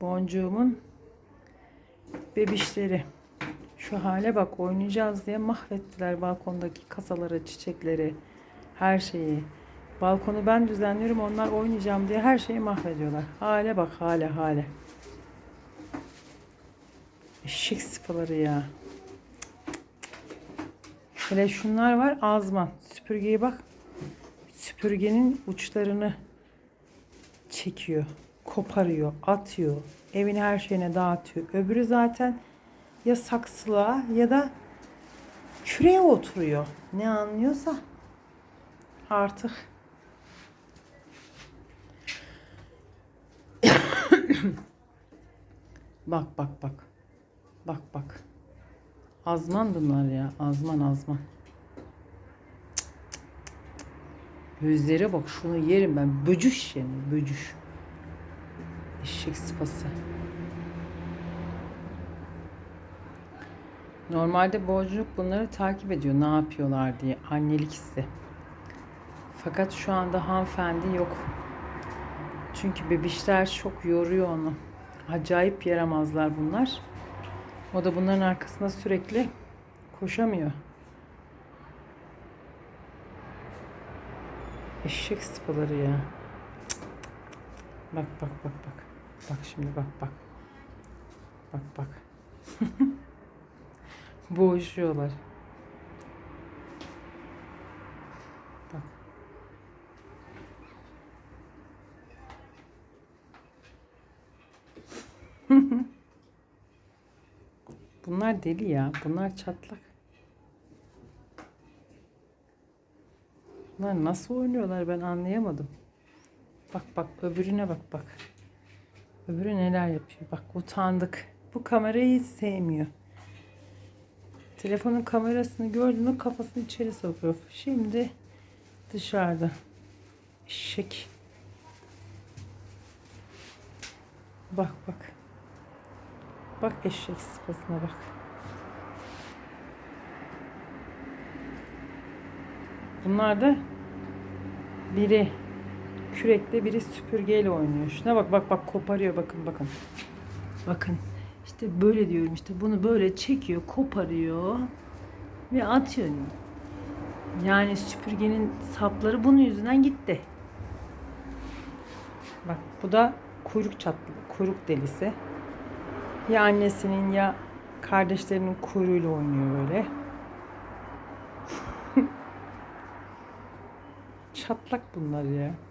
Boncuğumun bebişleri. Şu hale bak oynayacağız diye mahvettiler balkondaki kasaları, çiçekleri, her şeyi. Balkonu ben düzenliyorum onlar oynayacağım diye her şeyi mahvediyorlar. Hale bak hale hale. Eşek sıpaları ya. Hele şunlar var azman. Süpürgeye bak. Süpürgenin uçlarını çekiyor. Koparıyor, atıyor. Evin her şeyine dağıtıyor. Öbürü zaten ya saksılığa ya da küreye oturuyor. Ne anlıyorsa artık bak bak bak. Bak bak. Azman bunlar ya. Azman azman. Gözlere bak şunu yerim ben. Böcüş yani böcüş. Eşek sıpası. Normalde boğaculuk bunları takip ediyor ne yapıyorlar diye annelik hissi. Fakat şu anda hanımefendi yok. Çünkü bebişler çok yoruyor onu. Acayip yaramazlar bunlar. O da bunların arkasında sürekli koşamıyor. Eşek sıpaları ya. Cık, cık, cık. Bak bak bak bak. Bak şimdi bak bak. Bak bak. Boğuşuyorlar. Bak. Bunlar deli ya. Bunlar çatlak. Bunlar nasıl oynuyorlar ben anlayamadım. Bak bak öbürüne bak bak. Öbürü neler yapıyor. Bak utandık. Bu kamerayı hiç sevmiyor. Telefonun kamerasını gördü mü kafasını içeri sokuyor. Şimdi dışarıda. Eşek. Bak bak. Bak eşek sıpasına bak. Bunlar da biri kürekle biri süpürgeyle oynuyor. Şuna bak bak bak koparıyor bakın bakın. Bakın işte böyle diyorum işte bunu böyle çekiyor koparıyor ve atıyor. Yani süpürgenin sapları bunun yüzünden gitti. Bak bu da kuyruk çatlı, kuyruk delisi. Ya annesinin ya kardeşlerinin kuyruğuyla oynuyor böyle. Çatlak bunlar ya.